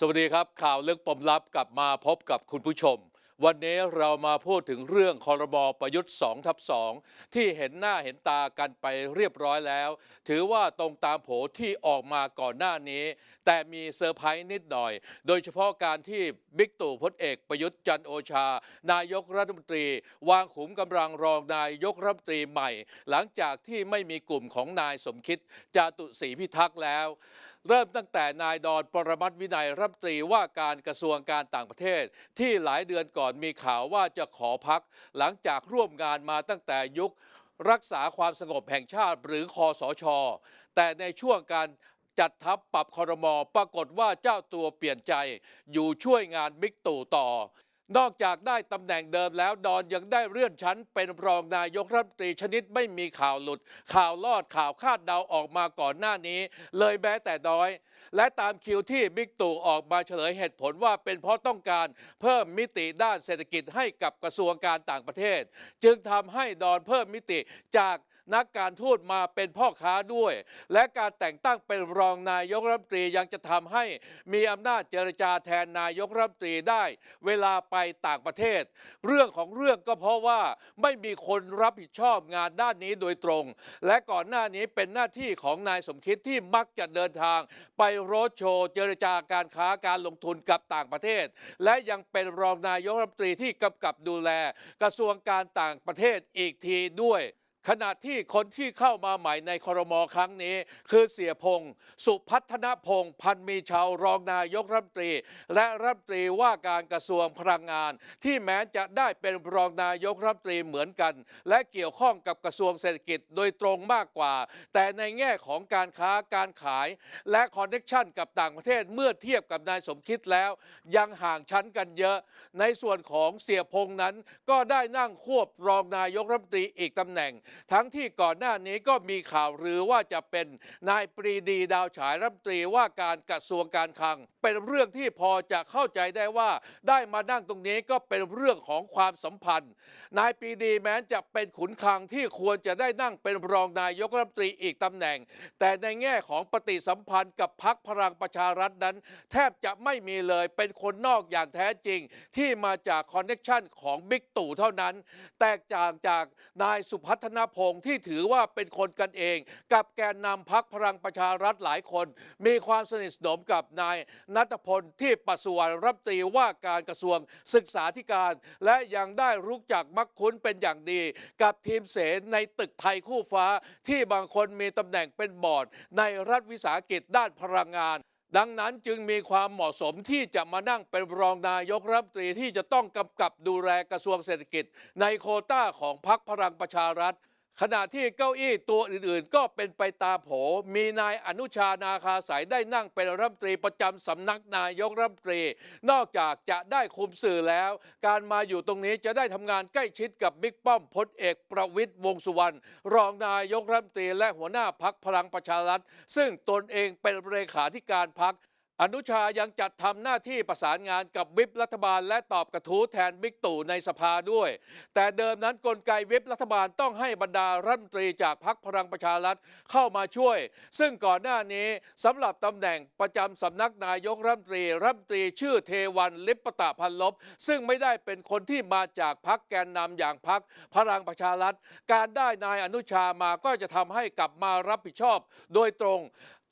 สวัสดีครับ ข่าวลึกปมลับกลับมาพบกับคุณผู้ชม วันนี้เรามาพูดถึงเรื่องคอรมอประยุทธ์2ทับ2ที่เห็นหน้าเห็นตากันไปเรียบร้อยแล้ว ถือว่าตรงตามโผที่ออกมาก่อนหน้านี้ แต่มีเซอร์ไพรส์นิดหน่อย โดยเฉพาะการที่บิ๊กตู่พลเอกประยุทธ์จันโอชา นายกรัฐมนตรี วางขุมกำลังรองนายกรัฐมนตรีใหม่ หลังจากที่ไม่มีกลุ่มของนายสมคิดจาตุศรีพิทักษ์แล้วเริ่มตั้งแต่นายดอนปรมัตถ์วินัยรัฐมนตรีว่าการกระทรวงการต่างประเทศ ที่หลายเดือนก่อนมีข่าวว่าจะขอพัก หลังจากร่วมงานมาตั้งแต่ยุค รักษาความสงบแห่งชาติหรือคอสช แต่ในช่วงการจัดทัพปรับคอรมอปรากฏว่าเจ้าตัวเปลี่ยนใจอยู่ช่วยงานบิ๊กตู่ต่อ นอกจากได้ตำแหน่งเดิมแล้วดอนยังได้เลื่อนชั้น เป็นรองนายกรัฐมนตรีชนิดไม่มีข่าวหลุด ข่าวลอดข่าวคาดเดาออกมาก่อนหน้านี้ เลยแม้แต่น้อย และตามคิวที่บิ๊กตู่ออกมาเฉลยเหตุผลว่าเป็นเพราะต้องการเพิ่มมิติด้านเศรษฐกิจให้กับกระทรวงการต่างประเทศ จึงทำให้ดอนเพิ่มมิติจาก นักการทูตมาเป็นพ่อค้าด้วย และการแต่งตั้งเป็นรองนายกรัฐมนตรียังจะทำให้มีอำนาจเจรจาแทนนายกรัฐมนตรีได้ เวลาไปต่างประเทศ เรื่องของเรื่องก็เพราะว่าไม่มีคนรับผิดชอบงานด้านนี้โดยตรง และก่อนหน้านี้เป็นหน้าที่ของนายสมคิดที่มักจะเดินทาง ไปโรดโชว์เจรจาการค้าการลงทุนกับต่างประเทศ และยังเป็นรองนายกรัฐมนตรีที่กำกับดูแล กระทรวงการต่างประเทศอีกทีด้วย ขณะที่คนที่เข้ามาใหม่ในครมอครั้งนี้ คือเสียพงศ์สุพัฒนพงศ์พันมีชาวรองนายกรัฐมนตรี และรัฐมนตรีว่าการกระทรวงพลังงาน ที่แม้จะได้เป็นรองนายกรัฐมนตรีเหมือนกัน และเกี่ยวข้องกับกระทรวงเศรษฐกิจโดยตรงมากกว่า แต่ในแง่ของการค้าการขาย และคอนเนคชันกับต่างประเทศเมื่อเทียบกับนายสมคิดแล้ว ยังห่างชั้นกันเยอะ ในส่วนของเสียพงษ์นั้นก็ได้นั่งควบรองนายกรัฐมนตรีอีกตำแหน่งทั้งที่ก่อนหน้านี้ก็มีข่าวหรือว่าจะเป็นนายปรีดีดาวฉายรัฐมนตรีว่าการกระทรวงการคลัง เป็นเรื่องที่พอจะเข้าใจได้ว่า ได้มานั่งตรงนี้ก็เป็นเรื่องของความสัมพันธ์ นายปรีดีแม้จะเป็นขุนคลังที่ควรจะได้นั่งเป็นรองนายกรัฐมนตรีอีกตำแหน่ง แต่ในแง่ของปฏิสัมพันธ์กับพักพลังประชารัฐนั้น แทบจะไม่มีเลยเป็นคนนอกอย่างแท้จริง ที่มาจากคอนเน็ชันของบิ๊กตู่เท่านั้น แตกต่างจากนายสุพัฒนพงศ์ที่ถือว่าเป็นคนกันเอง กับแกนนำพักพลังประชารัฐหลายคน มีความสนิทสนมกับนายนัทพลที่ปัสุวรรณรัฐมนตรีว่าการกระทรวงศึกษาธิการ และยังได้รู้จักมักคุ้นเป็นอย่างดี กับทีมเสนในตึกไทยคู่ฟ้า ที่บางคนมีตำแหน่งเป็นบอร์ด ในรัฐวิสาหกิจด้านพลังงานดังนั้นจึงมีความเหมาะสมที่จะมานั่งเป็นรองนายกรัฐมนตรีที่จะต้องกำกับดูแลกระทรวงเศรษฐกิจ ในโคต้าของพรรคพลังประชารัฐ ขณะที่เก้าอี้ตัวอื่นๆ ก็เป็นไปตามโผ มีนายอนุชานาคาสายได้นั่งเป็นรัฐมนตรีประจำสำนักนายกรัฐมนตรี นอกจากจะได้คุมสื่อแล้ว การมาอยู่ตรงนี้จะได้ทำงานใกล้ชิดกับบิ๊กป้อมพลเอกประวิตยวงสุวรรณรองนายกรัฐมนตรีและหัวหน้าพักพลังประชารัฐ ซึ่งตนเองเป็นเลขาธิการพัก อนุชายังจัดทำหน้าที่ประสานงานกับวิปรัฐบาล และตอบกระทู้แทนบิ๊กตู่ในสภาด้วย แต่เดิมนั้นกลไกวิปรัฐบาลต้องให้บรรดารัฐมนตรีจากพรรคพลังประชารัฐเข้ามาช่วย ซึ่งก่อนหน้านี้สำหรับตำแหน่งประจำสำนักนายกรัฐมนตรีรัฐมนตรีชื่อเทวันลิปตะพันลบ ซึ่งไม่ได้เป็นคนที่มาจากพรรคแกนนำอย่างพรรคพลังประชารัฐ การได้นายอนุชามาก็จะทำให้กลับมารับผิดชอบ โดยตรง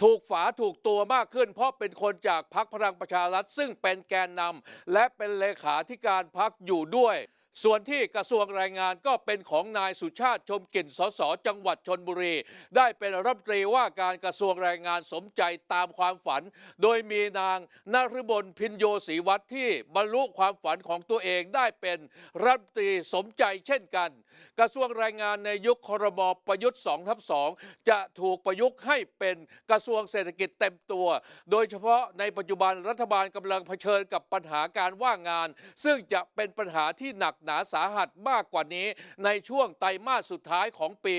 ถูกฝาถูกตัวมากขึ้น เพราะเป็นคนจากพรรคพลังประชารัฐซึ่งเป็นแกนนำและเป็นเลขาธิการพรรคอยู่ด้วย ส่วนที่กระทรวงแรงงานก็เป็นของนายสุชาติชมกลิ่นสสจังหวัดชนบุรี ได้เป็นรัฐมนตรีว่าการกระทรวงแรงงานสมใจตามความฝัน โดยมีนางนฤบลพินโยศรีวัฒน์ที่บรรลุความฝันของตัวเองได้เป็นรัฐมนตรีสมใจเช่นกัน กระทรวงแรงงานในยุคครมประยุทธ์2ทับ2จะถูกประยุกต์ให้เป็นกระทรวงเศรษฐกิจเต็มตัว โดยเฉพาะในปัจจุบันรัฐบาลกำลังเผชิญกับปัญหาการว่างงาน ซึ่งจะเป็นปัญหาที่หนักหนาสาหัสมากกว่านี้ ในช่วงไตรมาสสุดท้ายของปี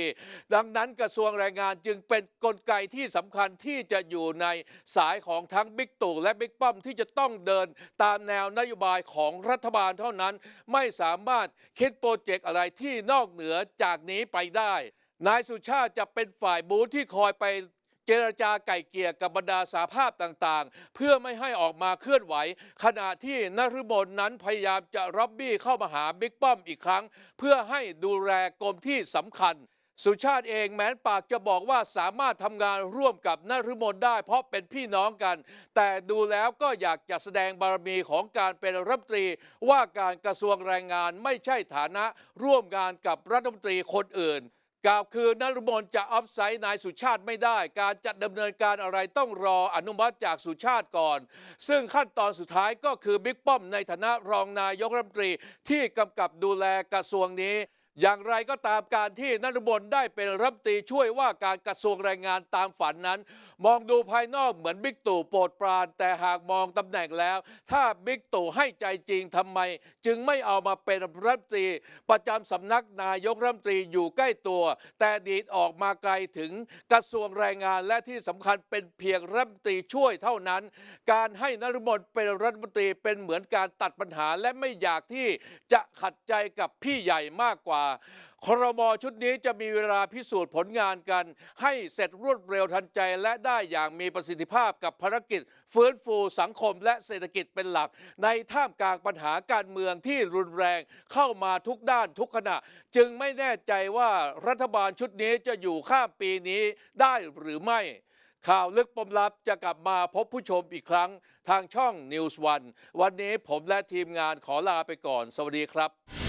ดังนั้นกระทรวงแรงงานจึงเป็นนกลไกที่สำคัญที่จะอยู่ในสายของทั้งบิ๊กตู่และบิ๊กป้อมที่จะต้องเดินตามแนวนโยบายของรัฐบาลเท่านั้น ไม่สามารถคิดโปรเจกต์อะไรที่นอกเหนือจากนี้ไปได้ นายสุชาติจะเป็นฝ่ายบูธที่คอยไป เจรจาไก่เกลี่ยกับบรรดาสาภาพต่างๆ เพื่อไม่ให้ออกมาเคลื่อนไหว ขณะที่นฤบลนั้นพยายามจะรับบี้เข้ามาหาบิ๊กป้อมอีกครั้ง เพื่อให้ดูแลกรมที่สำคัญสุชาติเองแม้นปากจะบอกว่าสามารถทำงานร่วมกับนฤมลได้ เพราะเป็นพี่น้องกัน แต่ดูแล้วก็อยากจะแสดงบารมีของการเป็นรัฐมนตรี ว่าการกระทรวงแรงงานไม่ใช่ฐานะร่วมงานกับรัฐมนตรีคนอื่น กล่าวคือนรุมนจะออฟไซด์นายสุชาติไม่ได้ การจะดำเนินการอะไรต้องรออนุมัติจากสุชาติก่อน ซึ่งขั้นตอนสุดท้ายก็คือบิ๊กป้อมในฐานะรองนายกรัฐมนตรีที่กำกับดูแลกระทรวงนี้ อย่างไรก็ตามการที่นฤมลได้เป็นรัฐมนตรีช่วยว่าการกระทรวงแรงงานตามฝันนั้น มองดูภายนอกเหมือนบิ๊กตู่โปรดปราน แต่หากมองตำแหน่งแล้ว ถ้าบิ๊กตู่ให้ใจจริงทำไม จึงไม่เอามาเป็นรัฐมนตรีประจำสำนักนายกรัฐมนตรีอยู่ใกล้ตัว แต่ดีดออกมาไกลถึงกระทรวงแรงงานและที่สำคัญเป็นเพียงรัฐมนตรีช่วยเท่านั้น การให้นฤมลเป็นรัฐมนตรีเป็นเหมือนการตัดปัญหาและไม่อยากที่จะขัดใจกับพี่ใหญ่มากกว่าครมชุดนี้จะมีเวลาพิสูจน์ผลงานกัน ให้เสร็จรวดเร็วทันใจและได้อย่างมีประสิทธิภาพกับภารกิจ ฟื้นฟูสังคมและเศรษฐกิจเป็นหลัก ในท่ามกลางปัญหาการเมืองที่รุนแรงเข้ามาทุกด้านทุกขณะ จึงไม่แน่ใจว่ารัฐบาลชุดนี้จะอยู่ข้ามปีนี้ได้หรือไม่ข่าวลึกปมลับจะกลับมาพบผู้ชมอีกครั้งทางช่อง News One วันนี้ผมและทีมงานขอลาไปก่อน สวัสดีครับ